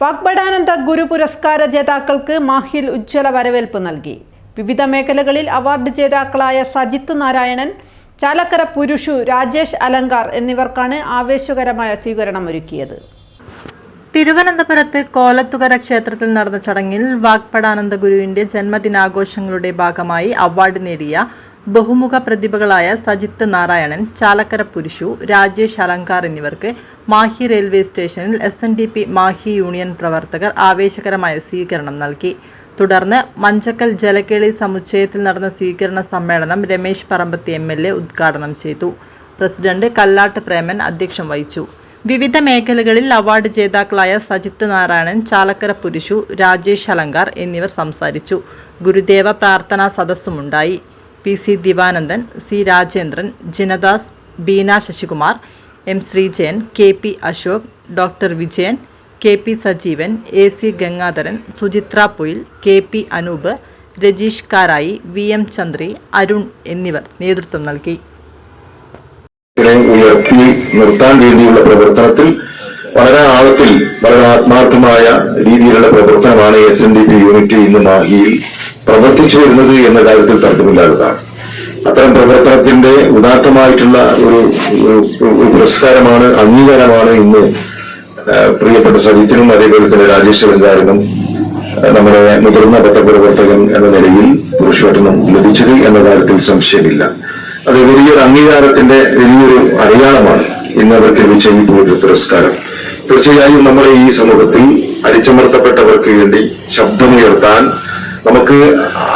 വാഗ്ബടാനന്ദ ഗുരു പുരസ്കാര ജേതാക്കൾക്ക് മാഹിൽ ഉജ്ജ്വല വരവേൽപ്പ് നൽകി. വിവിധ മേഖലകളിൽ അവാർഡ് ജേതാക്കളായ സജിത്ത് നാരായണൻ ചാലക്കര പുരുഷു രാജേഷ് അലങ്കാർ എന്നിവർക്കാണ് ആവേശകരമായ സ്വീകരണം ഒരുക്കിയത്. തിരുവനന്തപുരത്ത് കോലത്തുകര ക്ഷേത്രത്തിൽ നടന്ന ചടങ്ങിൽ വാഗ്പടാനന്ദ ഗുരുവിന്റെ ജന്മദിനാഘോഷങ്ങളുടെ ഭാഗമായി അവാർഡ് നേടിയ ബഹുമുഖ പ്രതിഭകളായ സജിത്ത് നാരായണൻ ചാലക്കര പുരുഷു രാജേഷ് അലങ്കാർ എന്നിവർക്ക് മാഹി റെയിൽവേ സ്റ്റേഷനിൽ S N D P Mahe union പ്രവർത്തകർ ആവേശകരമായ സ്വീകരണം നൽകി. തുടർന്ന് മഞ്ചക്കൽ ജലക്കേളി സമുച്ചയത്തിൽ നടന്ന സ്വീകരണ സമ്മേളനം Ramesh Parambathi M L A ഉദ്ഘാടനം ചെയ്തു. പ്രസിഡന്റ് കല്ലാട്ട് പ്രേമൻ അധ്യക്ഷം വഹിച്ചു. വിവിധ മേഖലകളിൽ അവാർഡ് ജേതാക്കളായ സജിത്ത് നാരായണൻ ചാലക്കര പുരുഷു രാജേഷ് അലങ്കാർ എന്നിവർ സംസാരിച്ചു. ഗുരുദേവ പ്രാർത്ഥനാ സദസ്സുമുണ്ടായി. P C Divanandan C Rajendran Jinadas Beena Sasikumar M Sreejayan K P Ashok doctor Vijayan K P Sajeevan A C Gangadharan Suchithra Poyil K P Anoop Rajeesh Karayi V M Chandri Arun എന്നിവർ നേതൃത്വം നൽകി. ഉയർത്തി നിർത്താൻ വേണ്ടിയുള്ള പ്രവർത്തനത്തിൽ വളരെ ആഴത്തിൽ വളരെ ആത്മാർത്ഥമായ രീതിയിലുള്ള പ്രവർത്തനമാണ് S N D P unit ഇന്ന് മാഹിയിൽ പ്രവർത്തിച്ചു വരുന്നത് എന്ന കാര്യത്തിൽ തർക്കമില്ലാത്തതാണ്. അത്തരം പ്രവർത്തനത്തിന്റെ ഉദാത്തമായിട്ടുള്ള ഒരു പുരസ്കാരമാണ് അംഗീകാരമാണ് ഇന്ന് പ്രിയപ്പെട്ട സജിത്തിനും അതേപോലെ തന്നെ രാജേഷ് അലങ്കാരനും ആ, നമ്മുടെ മുതിർന്ന പത്രപ്രവർത്തകൻ എന്ന നിലയിൽ പുരുഷോട്ടനും ലഭിച്ചത് എന്ന കാര്യത്തിൽ സംശയമില്ല. അത് വലിയൊരു അംഗീകാരത്തിന്റെ വലിയൊരു അടയാളമാണ് ഇന്ന് അവർക്ക് ലഭിച്ച ഈ പുരസ്കാരം. തീർച്ചയായും നമ്മുടെ ഈ സമൂഹത്തിൽ അടിച്ചമർത്തപ്പെട്ടവർക്ക് വേണ്ടി ശബ്ദമുയർത്താൻ നമുക്ക്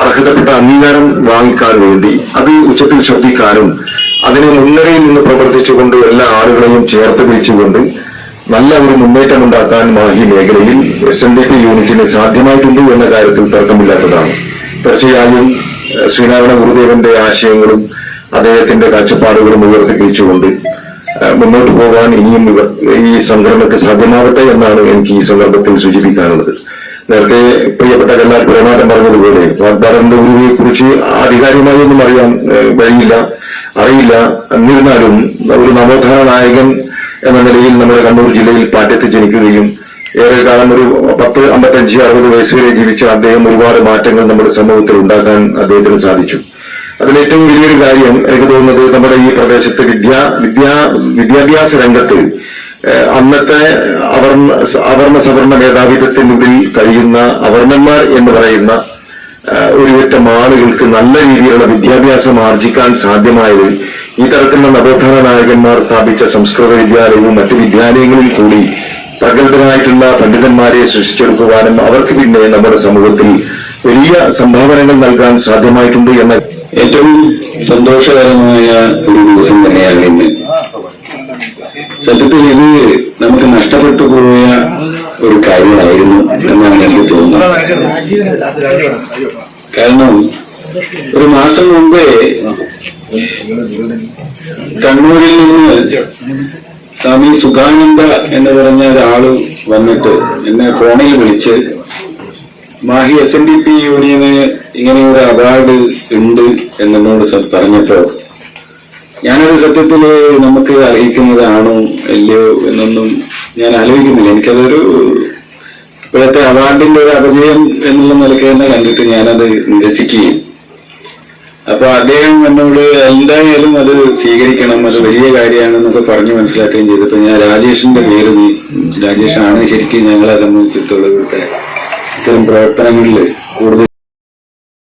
അർഹതപ്പെട്ട അംഗീകാരം വാങ്ങിക്കാൻ വേണ്ടി അത് ഉച്ചത്തിൽ ശബ്ദിക്കാനും അതിനെ മുൻനിരയിൽ നിന്ന് പ്രവർത്തിച്ചുകൊണ്ട് എല്ലാ ആളുകളെയും ചേർത്ത് പിടിച്ചുകൊണ്ട് നല്ല ഒരു മുന്നേറ്റം ഉണ്ടാക്കാൻ മാഹി മേഖലയിൽ എസ് എൻ ഡി പി യൂണിറ്റിന് സാധ്യമായിട്ടുണ്ട് എന്ന കാര്യത്തിൽ തർക്കമില്ലാത്തതാണ്. തീർച്ചയായും ശ്രീനാരായണ ഗുരുദേവന്റെ ആശയങ്ങളും അദ്ദേഹത്തിന്റെ കാഴ്ചപ്പാടുകളും ഉയർത്തിപ്പിടിച്ചുകൊണ്ട് മുന്നോട്ട് പോകാൻ ഇനിയും ഇവർ ഈ സംഘടനയ്ക്ക് സാധ്യമാവട്ടെ എന്നാണ് എനിക്ക് ഈ സന്ദർഭത്തിൽ സൂചിപ്പിക്കാനുള്ളത്. നേരത്തെ പ്രിയപ്പെട്ട കല്ലാർ പ്രേമാരം പറഞ്ഞതുപോലെ വാഗ്ദാനന്റെ ഗുരുവിനെ കുറിച്ച് ആധികാരികമായി ഒന്നും അറിയാൻ കഴിയില്ല അറിയില്ല. എന്നിരുന്നാലും ഒരു നവോത്ഥാന നായകൻ എന്ന നിലയിൽ നമ്മുടെ കണ്ണൂർ ജില്ലയിൽ പാറ്റത്ത് ജനിക്കുകയും ഏറെ കാലം ഒരു പത്ത് അമ്പത്തഞ്ച് അറുപത് വയസ്സ് വരെ ജീവിച്ച അദ്ദേഹം ഒരുപാട് മാറ്റങ്ങൾ നമ്മുടെ സമൂഹത്തിൽ ഉണ്ടാക്കാൻ അദ്ദേഹത്തിന് സാധിച്ചു. അതിൽ ഏറ്റവും വലിയൊരു കാര്യം എനിക്ക് തോന്നുന്നത് നമ്മുടെ ഈ പ്രദേശത്ത് വിദ്യാ വിദ്യാ വിദ്യാഭ്യാസ രംഗത്ത് അന്നത്തെ അവർണ അവർണ സവർണ മേധാവിത്വത്തിനുള്ളിൽ കഴിയുന്ന അവർണന്മാർ എന്ന് പറയുന്ന ഏഹ്, ഒരു കൂട്ടം ആളുകൾക്ക് നല്ല രീതിയിലുള്ള വിദ്യാഭ്യാസം ആർജിക്കാൻ സാധ്യമായത് ഈ തരത്തിലുള്ള നവോത്ഥാന നായകന്മാർ സ്ഥാപിച്ച സംസ്കൃത വിദ്യാലയവും മറ്റു വിദ്യാലയങ്ങളിൽ കൂടി പ്രഗത്ഭരായിട്ടുള്ള പണ്ഡിതന്മാരെ സൃഷ്ടിച്ചെടുക്കുവാനും അവർക്ക് പിന്നെ നമ്മുടെ സമൂഹത്തിൽ വലിയ സംഭാവനകൾ നൽകാൻ സാധ്യമായിട്ടുണ്ട് എന്ന ഏറ്റവും സന്തോഷകരമായ ഒരു ദിവസം തന്നെയാണ് ഇന്ന് സത്യത്തിൽ ഇത് നമുക്ക് നഷ്ടപ്പെട്ടു പോയ ഒരു കാര്യമായിരുന്നു എന്നാണ് എനിക്ക് തോന്നുന്നത്. കാരണം ഒരു മാസം മുമ്പേ കണ്ണൂരിൽ നിന്ന് സ്വാമി സുഖാനന്ദ എന്ന് പറഞ്ഞ ഒരാൾ വന്നിട്ട് എന്നെ ഫോണിൽ വിളിച്ച് Mahe S N D P യൂണിയന് ഇങ്ങനെ ഒരു അവാർഡ് ഉണ്ട് എന്നോട് പറഞ്ഞപ്പോൾ പറഞ്ഞപ്പോ ഞാനത് സത്യത്തിൽ നമുക്ക് അറിയിക്കുന്നതാണോ അല്ലയോ എന്നൊന്നും ഞാൻ ആലോചിക്കുന്നില്ല. എനിക്കതൊരു ഇപ്പോഴത്തെ അവാർഡിന്റെ ഒരു അപജയം എന്നുള്ള നിലയ്ക്ക് തന്നെ കണ്ടിട്ട് ഞാനത് നിരസിക്കുകയും. അപ്പൊ അദ്ദേഹം എന്നോട് എന്തായാലും അത് സ്വീകരിക്കണം അത് വലിയ കാര്യമാണെന്നൊക്കെ പറഞ്ഞു മനസ്സിലാക്കുകയും ചെയ്തപ്പോ ഞാൻ രാജേഷിന്റെ പേര് നീ രാജേഷാണ് ശരിക്കും ഞങ്ങളെ സംബന്ധിച്ചിടത്തോളം ഇത്തരം പ്രവർത്തനങ്ങളിൽ കൂടുതൽ